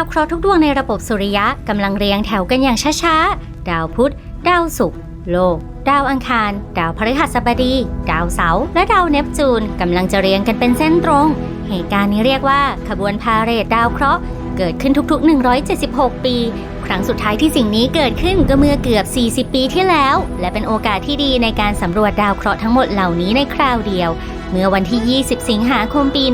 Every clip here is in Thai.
าวเคราะห์ทุกดวงในระบบสุริยะกำลังเรียงแถวกันอย่างช้าๆ ดาวพุธ ดาวศุกร์ โลก ดาวอังคาร ดาวพฤหัสบดี ดาวเสาร์และดาวเนปจูนกำลังจะเรียงกันเป็นเส้นตรง เหตุการณ์นี้เรียกว่าขบวนพาเหรดดาวเคราะห์เกิดขึ้นทุกๆ 176 ปี ครั้งสุดท้ายที่สิ่งนี้เกิดขึ้นก็เมื่อเกือบ 40 ปีที่แล้ว และเป็นโอกาสที่ดีในการสำรวจดาวเคราะห์ทั้งหมดเหล่านี้ในคราวเดียว เมื่อวันที่ 20 สิงหาคมปี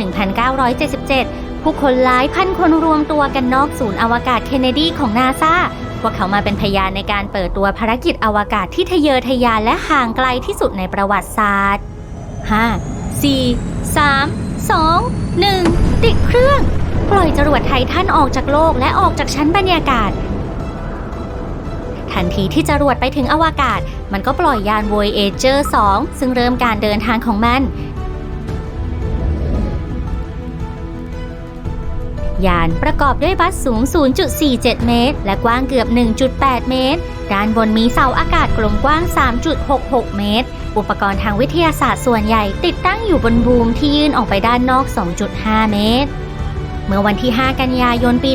1977 ผู้คนหลายพันคนรวมตัวกันนอกศูนย์อวกาศเคนเนดีของนาซาพวกเขามาเป็นพยานในการเปิดตัวภารกิจอวกาศที่ทะเยอทะยานและห่างไกลที่สุดในประวัติศาสตร์ 5 4 3 2 1 ติดเครื่อง ปล่อยจรวดไททันออกจากโลกและออกจากชั้นบรรยากาศ ทันทีที่จรวดไปถึงอวกาศ มันก็ปล่อยยาน Voyager 2 ซึ่งเริ่มการเดินทางของมัน ยานประกอบด้วยบัสสูง 0.47 เมตร และกว้างเกือบ 1.8 เมตร ด้านบนมีเสาอากาศกลมกว้าง 3.66 เมตร อุปกรณ์ทางวิทยาศาสตร์ส่วนใหญ่ติดตั้งอยู่บนบูมที่ยื่นออกไปด้านนอก 2.5 เมตร เมื่อวันที่ 5 กันยายนปี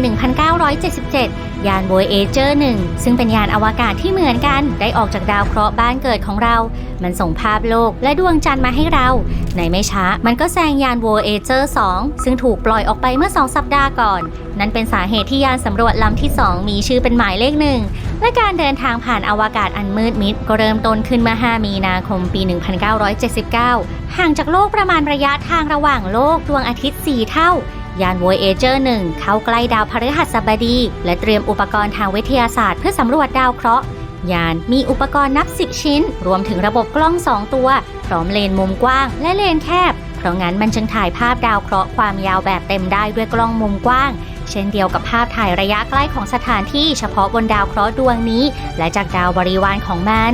1977 ยาน Voyager 1ซึ่งเป็นยานอวกาศที่เหมือนกัน ได้ออกจากดาวเคราะห์บ้านเกิดของเรา มันส่งภาพโลกและดวงจันทร์มาให้เรา ในไม่ช้า มันก็แซงยาน Voyager 2ซึ่งถูกปล่อยออกไปเมื่อ 2 สัปดาห์ก่อน นั่นเป็นสาเหตุที่ยานสำรวจลำที่ 2 มีชื่อเป็นหมายเลขหนึ่งและการเดินทางผ่านอวกาศอันมืดมิด ก็เริ่มต้นขึ้นเมื่อ 5 มีนาคมปี 1979 ห่างจากโลกประมาณระยะทางระหว่างโลกดวงอาทิตย์ 4 เท่า ยาน Voyager 1เข้าใกล้ดาวพฤหัสบดี และเตรียมอุปกรณ์ทางวิทยาศาสตร์เพื่อสำรวจดาวเคราะห์ยานมีอุปกรณ์นับ10ชิ้น รวมถึงระบบกล้อง2ตัว พร้อมเลนมุมกว้างและเลนแคบ เพราะงั้นมันจึงถ่ายภาพดาวเคราะห์ความยาวแบบเต็มได้ด้วยกล้องมุมกว้าง เช่นเดียวกับภาพถ่ายระยะใกล้ของสถานที่เฉพาะบนดาวเคราะห์ดวงนี้ และจากดาวบริวารของมัน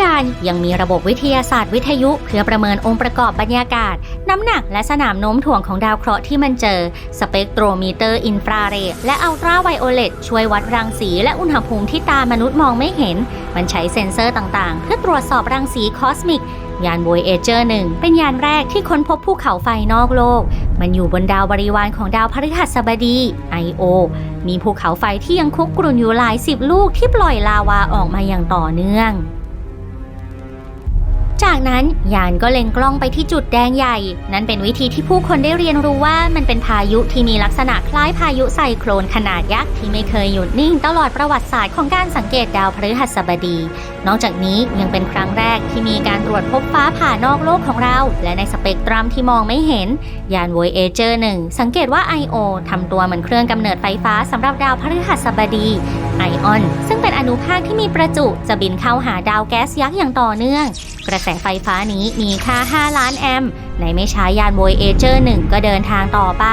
ยานยังมีระบบวิทยาศาสตร์วิทยุ เพื่อประเมินองค์ประกอบบรรยากาศ น้ำหนักและสนามโน้มถ่วงของดาวเคราะห์ที่มันเจอ สเปกโทรมีเตอร์อินฟราเรดและอัลตราไวโอเลตช่วยวัดรังสีและอุณหภูมิที่ตามนุษย์มองไม่เห็น มันใช้เซ็นเซอร์ต่างๆ เพื่อตรวจสอบรังสีคอสมิกยาน Voyager 1 เป็นยานแรกที่ค้นพบภูเขาไฟนอกโลก มันอยู่บนดาวบริวารของดาวพฤหัสบดี I.O. มีภูเขาไฟที่ยังคุกกรุ่นอยู่หลายสิบลูกที่ปล่อยลาวาออกมาอย่างต่อเนื่อง จากนั้นยานก็เล็งกล้องไปที่จุดแดงใหญ่ นั่นเป็นวิธีที่ผู้คนได้เรียนรู้ว่ามันเป็นพายุที่มีลักษณะคล้ายพายุไซโครนขนาดยักษ์ที่ไม่เคยหยุดนิ่งตลอดประวัติศาสตร์ของการสังเกตดาวพฤหัสบดี นอกจากนี้ยังเป็นครั้งแรกที่มีการตรวจพบฟ้าผ่านอกโลกของเรา และในสเปกตรัมที่มองไม่เห็น ยาน Voyager 1 สังเกตว่า I.O. ทำตัวเหมือนเครื่องกำเนิดไฟฟ้าสำหรับดาวพฤหัสบดีไอออน ซึ่งเป็นอนุภาคที่มีประจุจะบินเข้าหาดาวแก๊สยักษ์อย่างต่อเนื่อง กระแสไฟฟ้านี้มีค่า 5 ล้านแอมป์ในไม่ช้ายานโวยเอเจอร์1ก็เดินทางต่อไป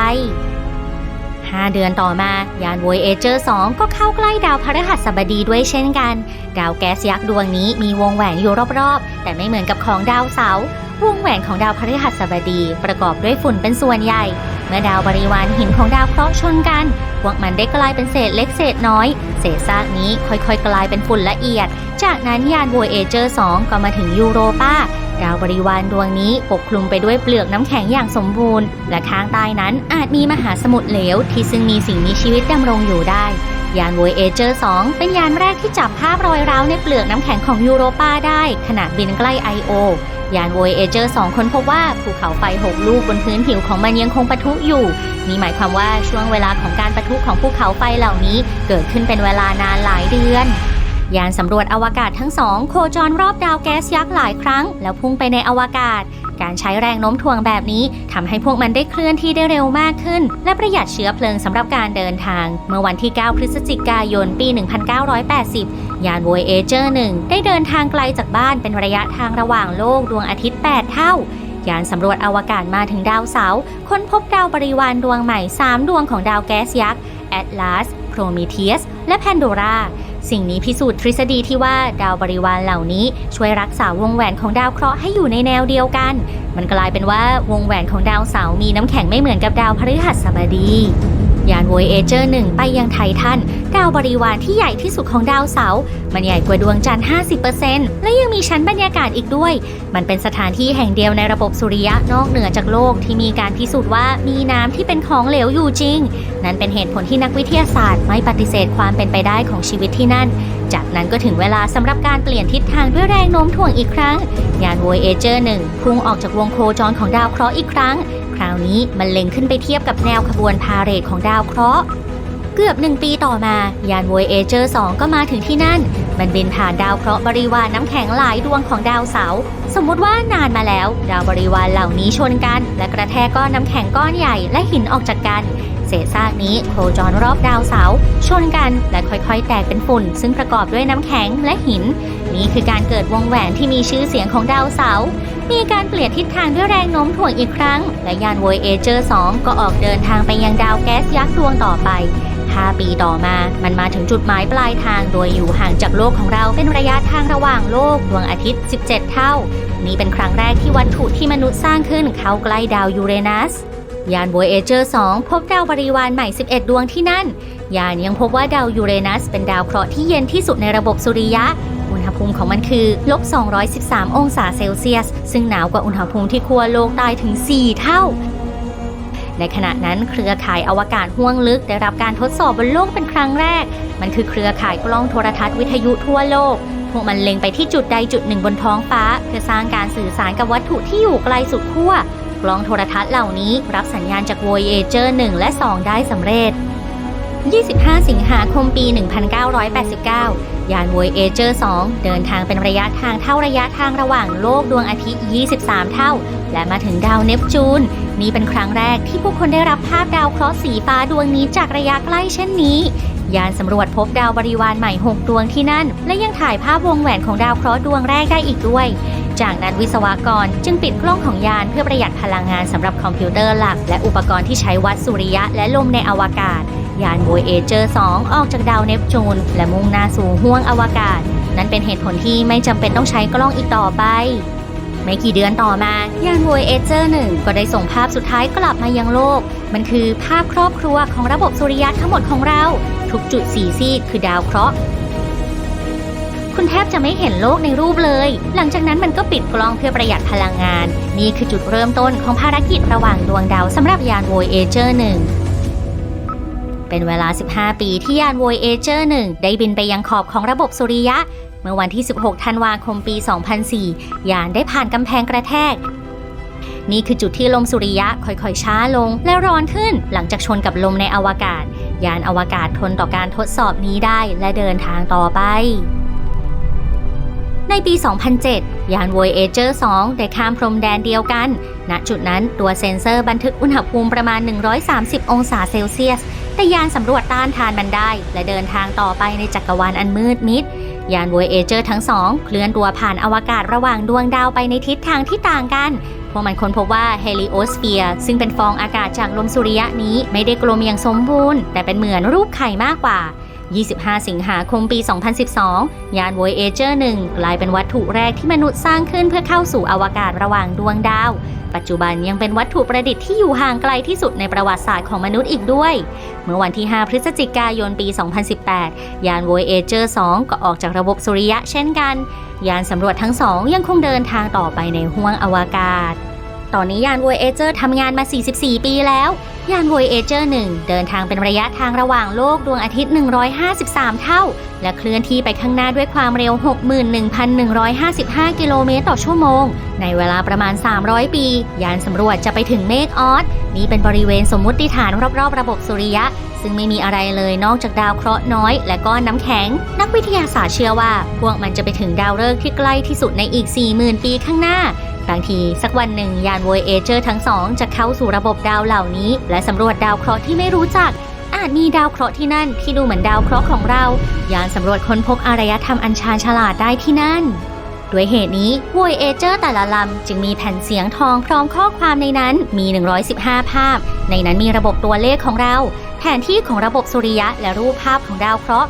5 เดือนต่อมายานโวยเอเจอร์2ก็เข้าใกล้ดาวพฤหัสบดีด้วยเช่นกัน ดาวแก๊สยักษ์ดวงนี้มีวงแหวนอยู่รอบๆ แต่ไม่เหมือนกับของดาวเสาร์วงแหวนของดาวพฤหัสบดีประกอบด้วยฝุ่นเป็นส่วนใหญ่ เมื่อดาวบริวารหินของดาวเคราะห์ชนกัน พวกมันได้กลายเป็นเศษเล็กเศษน้อย เศษซากนี้ค่อยๆ กลายเป็นฝุ่นละเอียด จากนั้นยาน Voyager 2ก็มาถึงยูโรปาดาวบริวารดวงนี้ปกคลุมไปด้วยเปลือกน้ำแข็งอย่างสมบูรณ์ และข้างใต้นั้นอาจมีมหาสมุทรเหลวที่ซึ่งมีสิ่งมีชีวิตดำรงอยู่ได้ ยาน Voyager 2เป็นยานแรกที่จับภาพรอยร้าวในเปลือกน้ำแข็งของยูโรปาได้ ขณะบินใกล้ I.O. ยาน Voyager 2ค้นพบว่าภูเขาไฟ6ลูกบนพื้นผิวของมันยังคงปะทุอยู่ นี่หมายความว่าช่วงเวลาของการปะทุของภูเขาไฟเหล่านี้ เกิดขึ้นเป็นเวลานานหลายเดือน ยานสำรวจอวกาศทั้งสอง โคจรรอบดาวแก๊สยักษ์หลายครั้ง แล้วพุ่งไปในอวกาศ การใช้แรงโน้มถ่วงแบบนี้ทำให้พวกมันได้เคลื่อนที่ได้เร็วมากขึ้น และประหยัดเชื้อเพลิงสำหรับการเดินทาง เมื่อวันที่ 9 พฤศจิกายน ปี 1980 ยาน Voyager 1 ได้เดินทางไกลจากบ้านเป็นระยะทางระหว่างโลกดวงอาทิตย์ 8 เท่ายานสำรวจอวกาศมาถึงดาวเสาร์ค้นพบดาวบริวารดวงใหม่ 3 ดวงของดาวแก๊สยักษ์ Atlas Prometheus และ Pandora สิ่งนี้พิสูจน์ทฤษฎีที่ว่าดาวบริวารเหล่านี้ช่วยรักษาวงแหวนของดาวเคราะห์ให้อยู่ในแนวเดียวกัน มันกลายเป็นว่าวงแหวนของดาวเสาร์มีน้ำแข็งไม่เหมือนกับดาวพฤหัสบดี ยาน Voyager 1ไปยังไททันดาวบริวารที่ใหญ่ที่สุดของดาวเสาร์มันใหญ่กว่าดวงจันทร์ 50%และยังมีชั้นบรรยากาศอีกด้วย มันเป็นสถานที่แห่งเดียวในระบบสุริยะนอกเหนือจากโลกที่มีการพิสูจน์ว่ามีน้ำที่เป็นของเหลวอยู่จริง นั่นเป็นเหตุผลที่นักวิทยาศาสตร์ไม่ปฏิเสธความเป็นไปได้ของชีวิตที่นั่น จากนั้นก็ถึงเวลาสำหรับการเปลี่ยนทิศทางด้วยแรงโน้มถ่วงอีกครั้ง ยาน Voyager 1พุ่งออกจากวงโคจรของดาวเคราะห์อีกครั้ง คราวนี้มันเล็งขึ้นไปเทียบกับแนวขบวนพาเหรดของดาวเคราะห์ เกือบหนึ่งปีต่อมา ยาน Voyager 2ก็มาถึงที่นั่น มันบินผ่านดาวเคราะห์บริวารน้ำแข็งหลายดวงของดาวเสาร์สมมุติว่านานมาแล้ว ดาวบริวารเหล่านี้ชนกัน และกระแทกก้อนน้ำแข็งก้อนใหญ่และหินออกจากกันเศษซากนี้โคจรรอบดาวเสาร์ชนกันและค่อยๆ แตกเป็นฝุ่น ซึ่งประกอบด้วยน้ำแข็งและหิน นี่คือการเกิดวงแหวนที่มีชื่อเสียงของดาวเสาร์ มีการเปลี่ยนทิศทางด้วยแรงโน้มถ่วงอีกครั้ง และยาน Voyager 2ก็ออกเดินทางไปยังดาวแก๊สยักษ์ดวงต่อไป 5 ปีต่อมา มันมาถึงจุดหมายปลายทางโดยอยู่ห่างจากโลกของเราเป็นระยะทางระหว่างโลกดวงอาทิตย์ 17 เท่า นี่เป็นครั้งแรกที่วัตถุที่มนุษย์สร้างขึ้นเข้าใกล้ดาวยูเรนัสยาน Voyager 2 พบดาวบริวารใหม่ 11 ดวงที่นั่น ยานยังพบว่าดาวยูเรนัส เป็นดาวเคราะห์ที่เย็นที่สุดในระบบสุริยะ อุณหภูมิของมันคือลบ 213 องศาเซลเซียส ซึ่งหนาวกว่าอุณหภูมิที่ขั้วโลกใต้ถึง 4 เท่า ในขณะนั้นเครือข่ายอวกาศห้วงลึกได้รับการทดสอบบนโลกเป็นครั้งแรก มันคือเครือข่ายกล้องโทรทัศน์วิทยุทั่วโลก พวกมันเล็งไปที่จุดใดจุดหนึ่งบนท้องฟ้า เพื่อสร้างการสื่อสารกับวัตถุที่อยู่ไกลสุดขั้วกล้องโทรทัศน์เหล่านี้รับสัญญาณจาก Voyager 1 และ 2 ได้สำเร็จ 25 สิงหาคมปี 1989 ยาน Voyager 2เดินทางเป็นระยะทางเท่าระยะทางระหว่างโลกดวงอาทิตย์ 23 เท่า และมาถึงดาวเนปจูน นี่เป็นครั้งแรกที่ผู้คนได้รับภาพดาวเคราะห์สีฟ้าดวงนี้จากระยะใกล้เช่นนี้ยานสำรวจพบดาวบริวารใหม่ 6 ดวงที่นั่น และยังถ่ายภาพวงแหวนของดาวเคราะห์ดวงแรกได้อีกด้วย จากนั้นวิศวกรจึงปิดกล้องของยานเพื่อประหยัดพลังงานสำหรับคอมพิวเตอร์หลัก และอุปกรณ์ที่ใช้วัดสุริยะและลมในอวกาศ ยาน Voyager 2ออกจากดาวเนปจูน และมุ่งหน้าสู่ห้วงอวกาศ นั่นเป็นเหตุผลที่ไม่จำเป็นต้องใช้กล้องอีกต่อไป ไม่กี่เดือนต่อมา ยาน Voyager 1ก็ได้ส่งภาพสุดท้ายกลับมายังโลก มันคือภาพครอบครัวของระบบสุริยะทั้งหมดของเรา ทุกจุดสีซีดคือดาวเคราะห์คุณแทบจะไม่เห็นโลกในรูปเลย หลังจากนั้นมันก็ปิดกล้องเพื่อประหยัดพลังงาน นี่คือจุดเริ่มต้นของภารกิจระหว่างดวงดาวสำหรับยาน Voyager 1เเป็นเวลา 15 ปีที่ยาน Voyager 1 ได้บินไปยังขอบของระบบสุริยะ เมื่อวันที่ 16 ธันวาคมปี 2004 ยานได้ผ่านกำแพงกระแทก นี่คือจุดที่ลมสุริยะค่อยๆ ช้าลงและร้อนขึ้นหลังจากชนกับลมในอวกาศ ยานอวกาศทนต่อการทดสอบนี้ได้และเดินทางต่อไปในปี 2007 ยาน Voyager 2 ได้ข้ามพรมแดนเดียวกัน ณ จุดนั้นตัวเซ็นเซอร์บันทึกอุณหภูมิประมาณ 130 องศาเซลเซียส แต่ยานสำรวจต้านทานมันได้ และเดินทางต่อไปในจักรวาลอันมืดมิด ยาน Voyager ทั้งสองเคลื่อนตัวผ่านอวกาศระหว่างดวงดาวไปในทิศทางที่ต่างกัน พวกมันค้นพบว่าเฮลิโอสเฟียร์ซึ่งเป็นฟองอากาศจากลมสุริยะนี้ไม่ได้กลมอย่างสมบูรณ์ แต่เป็นเหมือนรูปไข่มากกว่า 25 สิงหาคมปี 2012 ยาน Voyager 1กลายเป็นวัตถุแรกที่มนุษย์สร้างขึ้นเพื่อเข้าสู่อวกาศระหว่างดวงดาว ปัจจุบันยังเป็นวัตถุประดิษฐ์ที่อยู่ห่างไกลที่สุดในประวัติศาสตร์ของมนุษย์อีกด้วย เมื่อวันที่ 5 พฤศจิกายนปี 2018 ยาน Voyager 2ก็ออกจากระบบสุริยะเช่นกัน ยานสำรวจทั้งสองยังคงเดินทางต่อไปในห้วงอวกาศ ตอนนี้ยาน Voyager ทำงานมา 44 ปีแล้ว ยาน Voyager 1เดินทางเป็นระยะทางระหว่างโลกดวงอาทิตย์ 153 เท่า และเคลื่อนที่ไปข้างหน้าด้วยความเร็ว 61,155 กิโลเมตรต่อชั่วโมง ในเวลาประมาณ 300 ปี ยานสำรวจจะไปถึงเมฆออสนี่เป็นบริเวณสมมุติฐานรอบๆ ระบบสุริยะ ซึ่งไม่มีอะไรเลยนอกจากดาวเคราะห์น้อย และก้อนน้ำแข็ง นักวิทยาศาสตร์เชื่อว่า พวกมันจะไปถึงดาวฤกษ์ที่ใกล้ที่สุดในอีก 40,000 ปีข้างหน้า บางทีสักวันหนึ่งยาน Voyager ทั้งสองจะเข้าสู่ระบบดาวเหล่านี้ และสำรวจดาวเคราะห์ที่ไม่รู้จัก อาจมีดาวเคราะห์ที่นั่นที่ดูเหมือนดาวเคราะห์ของเรา ยานสำรวจค้นพบอารยธรรมอันชาญฉลาดได้ที่นั่นด้วยเหตุนี้ Voyager แต่ละลำจึงมีแผ่นเสียงทองพร้อมข้อความในนั้นมี 115 ภาพ ในนั้นมีระบบตัวเลขของเรา แผนที่ของระบบสุริยะและรูปภาพของดาวเคราะห์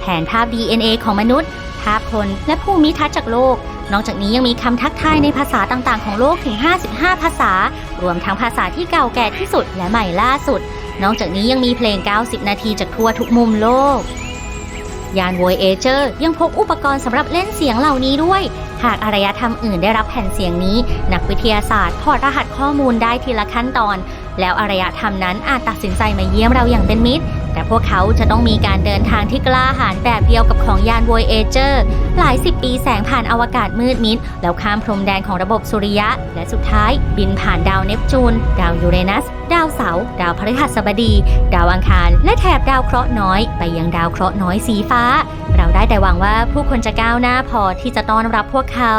แผนภาพ DNA ของมนุษย์ ภาพคนและภูมิทัศน์จากโลก นอกจากนี้ยังมีคำทักทายในภาษาต่างๆ ของโลกถึง 55 ภาษา รวมทั้งภาษาที่เก่าแก่ที่สุดและใหม่ล่าสุด นอกจากนี้ยังมีเพลง 90 นาทีจากทั่วทุกมุมโลก ยาน Voyager ยังพกอุปกรณ์สำหรับเล่นเสียงเหล่านี้ด้วย หากอารยธรรมอื่นได้รับแผ่นเสียงนี้ นักวิทยาศาสตร์ถอดรหัสข้อมูลได้ทีละขั้นตอน แล้วอารยธรรมนั้นอาจตัดสินใจมาเยี่ยมเราอย่างเป็นมิตร แต่พวกเขาจะต้องมีการเดินทางที่กล้าหาญแบบเดียวกับของยาน Voyager หลายสิบปีแสงผ่านอวกาศมืดมิด แล้วข้ามพรมแดนของระบบสุริยะ และสุดท้ายบินผ่านดาวเนปจูน ดาวยูเรนัส ดาวเสาร์ดาวพฤหัสบดี ดาวอังคาร และแถบดาวเคราะห์น้อย ไปยังดาวเคราะห์น้อยสีฟ้า เราได้แต่หวังว่าผู้คนจะก้าวหน้าพอที่จะต้อนรับพวกเขา